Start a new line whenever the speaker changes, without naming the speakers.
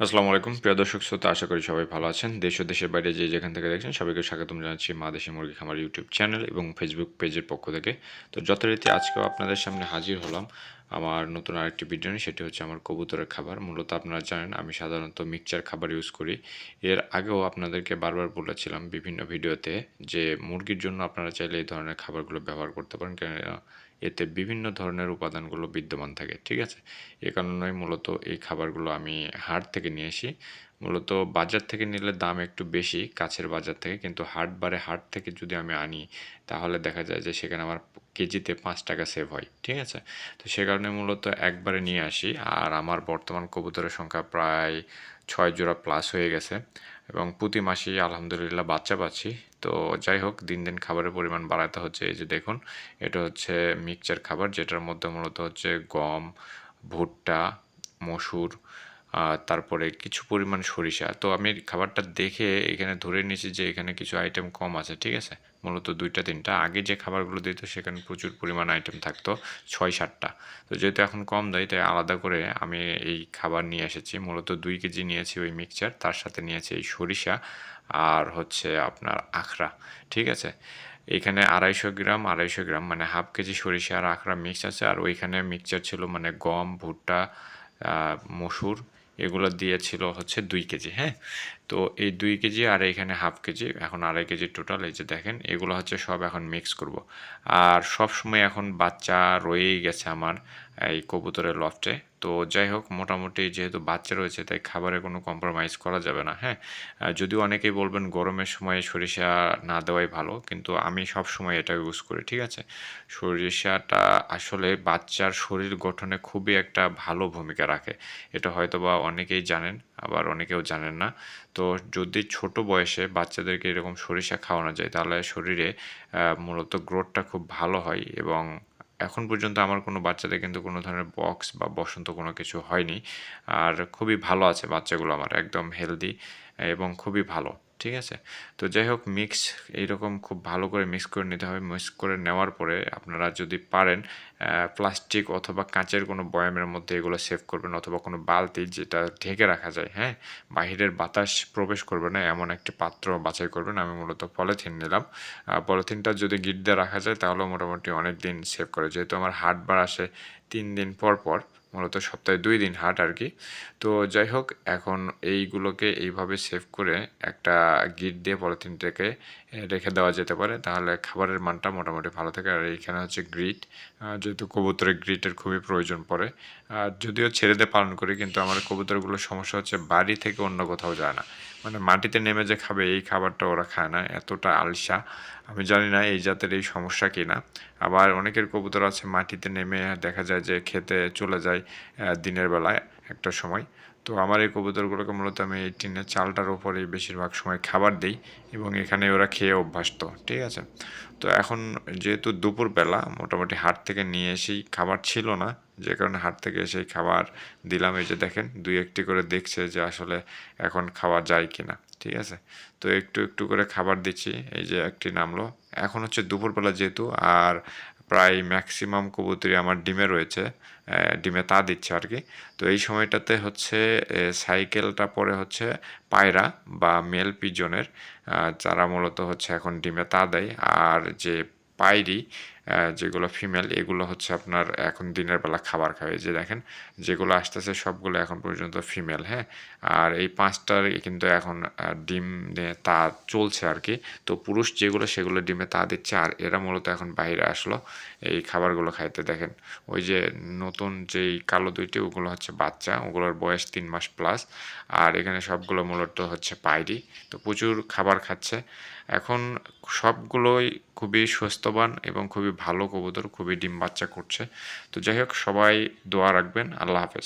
আসসালামু আলাইকুম। প্রিয় দর্শক শ্রোতা, আশা করি সবাই ভালো আছেন। দেশ ও দেশের বাইরে যে যেখান থেকে দেখছেন, সবাইকে স্বাগতম জানাচ্ছি মা দেশি মুরগি খামার ইউটিউব চ্যানেল এবং ফেসবুক পেজের পক্ষ থেকে। তো যথারীতি আজকেও আপনাদের সামনে হাজির হলাম আমার নতুন আরেকটি ভিডিও সেটি হচ্ছে আমার কবুতরের খাবার। মূলত আপনারা জানেন, আমি সাধারণত মিক্সচার খাবার ইউজ করি। এর আগেও আপনাদেরকে বারবার বলেছিলাম বিভিন্ন ভিডিওতে যে মুরগির জন্য আপনারা চাইলে এই ধরনের খাবারগুলো ব্যবহার করতে পারেন। কেননা এতে বিভিন্ন ধরনের উপাদানগুলো বিদ্যমান থাকে, ঠিক আছে? এ কারণেই মূলত এই খাবারগুলো আমি হাট থেকে নিয়ে আসি। মূলত বাজার থেকে নিলে দাম একটু বেশি, কাছের বাজার থেকে, কিন্তু হাট বারে হাট থেকে যদি আমি আনি, তাহলে দেখা যায় যে সেখানে আমার কেজিতে পাঁচ টাকা সেভ হয়, ঠিক আছে? তো সে কারণে মূলত একবারে নিয়ে আসি, আর আমার বর্তমান কবুতরের সংখ্যা প্রায় ছয় জোড়া প্লাস হয়ে গেছে। এবং প্রতি মাসেই আলহামদুলিল্লাহ, বাচ্চা পাচ্ছি। তো যাই হোক, দিন দিন খাবারের পরিমাণ বাড়াতে হচ্ছে। এই যে দেখুন, এটা হচ্ছে মিক্সচার খাবার, যেটার মধ্যে মূলত হচ্ছে গম, ভুট্টা, মসুর তারপরে কিছু পরিমাণ সরিষা। তো আমি খাবারটা দেখে এখানে ধরে নিয়েছি যে এখানে কিছু আইটেম কম আছে, ঠিক আছে? মূলত দুইটা, তিনটা। আগে যে খাবারগুলো দিত সেখানে প্রচুর পরিমাণ আইটেম থাকতো, ছয়, সাতটা। তো যেহেতু এখন কম দেয়, তাই আলাদা করে আমি এই খাবার নিয়ে এসেছি। মূলত দুই কেজি নিয়েছি ওই মিক্সচার তার সাথে নিয়েছি এই সরিষা আর হচ্ছে আপনার আখড়া ঠিক আছে? এখানে আড়াইশো গ্রাম আড়াইশো গ্রাম মানে হাফ কেজি সরিষা আর আখড়া মিক্স আছে। আর ওইখানে মিক্সচার ছিল মানে গম, ভুট্টা মসুর এগুলো দিয়েছিল হচ্ছে দুই কেজি হ্যাঁ? তো এই দুই কেজি আর এখানে হাফ কেজি, এখন আড়াই কেজি টোটাল এই যে দেখেন, এগুলো হচ্ছে সব এখন মিক্স করব। আর সব সময় এখন বাচ্চা রয়েই গেছে আমার এই কবুতরের লফটে তো যাই হোক, মোটামুটি যেহেতু বাচ্চা রয়েছে, তাই খাবারে কোনো কম্প্রোমাইজ করা যাবে না হ্যাঁ? যদিও অনেকেই বলবেন গরমের সময় সরিষা না দেওয়াই ভালো, কিন্তু আমি সব সময় এটা ইউজ করি, ঠিক আছে? সরিষাটা আসলে বাচ্চার শরীর গঠনে খুবই একটা ভালো ভূমিকা রাখে। এটা হয়তো বা অনেকেই জানেন, আবার অনেকেও জানেন না। তো যদি ছোট বয়সে বাচ্চাদেরকে এরকম সরিষা খাওয়ানো যায়, তাহলে শরীরে মূলত গ্রোথটা খুব ভালো হয় এবং এখন পর্যন্ত আমার কোনো বাচ্চাদের কিন্তু কোনো ধরনের বক্স বা বসন্ত কোনো কিছু হয়নি। আর খুবই ভালো আছে বাচ্চাগুলো আমার, একদম হেলদি এবং খুবই ভালো। ঠিক আছে? তো যাই হোক মিক্স এইরকম খুব ভালো করে মিক্স করে নিতে হবে। মিক্স করে নেওয়ার পরে আপনারা যদি পারেন প্লাস্টিক অথবা কাঁচের কোনো বয়ামের মধ্যে এগুলো সেভ করবেন অথবা কোনো বালতি যেটা ঢেকে রাখা যায় হ্যাঁ? বাহিরের বাতাস প্রবেশ করবে না, এমন একটি পাত্র বাছাই করবেন। আমি মূলত পলিথিন নিলাম। পলিথিনটা যদি গিট দিয়ে রাখা যায় তাহলে মোটামুটি অনেক দিন সেভ করে। যেহেতু আমার হাট বার আসে তিন দিন পর পর মূলত সপ্তাহে দুই দিন হাট আর কি। তো যাই হোক, এখন এইগুলোকে এইভাবে সেভ করে একটা গিট দিয়ে পলিথিনটাকে রেখে দেওয়া যেতে পারে। তাহলে খাবারের মানটা মোটামুটি ভালো থাকে। আর এইখানে হচ্ছে গ্রিট যেহেতু কবুতরের গ্রিটের খুবই প্রয়োজন পড়ে। আর যদিও ছেড়ে দিয়ে পালন করি, কিন্তু আমার কবুতরগুলোর সমস্যা হচ্ছে বাড়ি থেকে অন্য কোথাও যায় না। মানে মাটিতে নেমে যে খাবে, এই খাবারটা ওরা খায় না। এতটা আলসা। আমি জানি না এই জাতের এই সমস্যা কি না আবার অনেকের কবুতর আছে মাটিতে নেমে দেখা যায় যে খেতে চলে যায়। দিনের বেলায় একটা সময়। তো আমার এই কবুতরগুলোকে মূলত আমি এই টিনের চালটার ওপরেই বেশিরভাগ সময় খাবার দিই এবং এখানে ওরা খেয়ে অভ্যস্ত, ঠিক আছে? তো এখন যেহেতু দুপুরবেলা, মোটামুটি হাট থেকে নিয়ে এসেই খাবার ছিল না, যে কারণে হাট থেকে এসেই খাবার দিলাম। এই যে দেখেন, দুই একটি করে দেখছে যে আসলে এখন খাওয়া যায় কি না ঠিক আছে? তো একটু একটু করে খাবার দিচ্ছি, এই যে একটি নামলো। এখন হচ্ছে দুপুরবেলা যেহেতু, আর প্রায় ম্যাক্সিমাম কবুতরি আমার ডিমে রয়েছে ডিমে তা দিচ্ছে আর কি। তো এই সময়টাতে হচ্ছে সাইকেলটা পরে হচ্ছে পায়রা বা মেল পিজনের যারা মূলত হচ্ছে এখন ডিমে তা দেয়। আর যে পায়রি যেগুলো ফিমেল এগুলো হচ্ছে আপনার এখন দিনের বেলা খাবার খাবে যে দেখেন, যেগুলো আসতেছে সবগুলো এখন পর্যন্ত ফিমেল হ্যাঁ? আর এই পাঁচটার কিন্তু এখন ডিম তা চলছে আর কি। তো পুরুষ যেগুলো সেগুলো ডিমে তা দিচ্ছে আর এরা মূলত এখন বাইরে আসলো এই খাবারগুলো খাইতে। দেখেন, ওই যে নতুন যেই কালো দুইটি, ওগুলো হচ্ছে বাচ্চা, ওগুলোর বয়স তিন মাস প্লাস আর এখানে সবগুলো মূলত হচ্ছে পাইরি। তো প্রচুর খাবার খাচ্ছে এখন সবগুলোই খুবই সুস্থবান এবং খুবই ভালো কবুতর, খুবই ডিম বাচ্চা করছে। তো যাই হোক, সবাই দোয়া রাখবেন। আল্লাহ হাফেজ।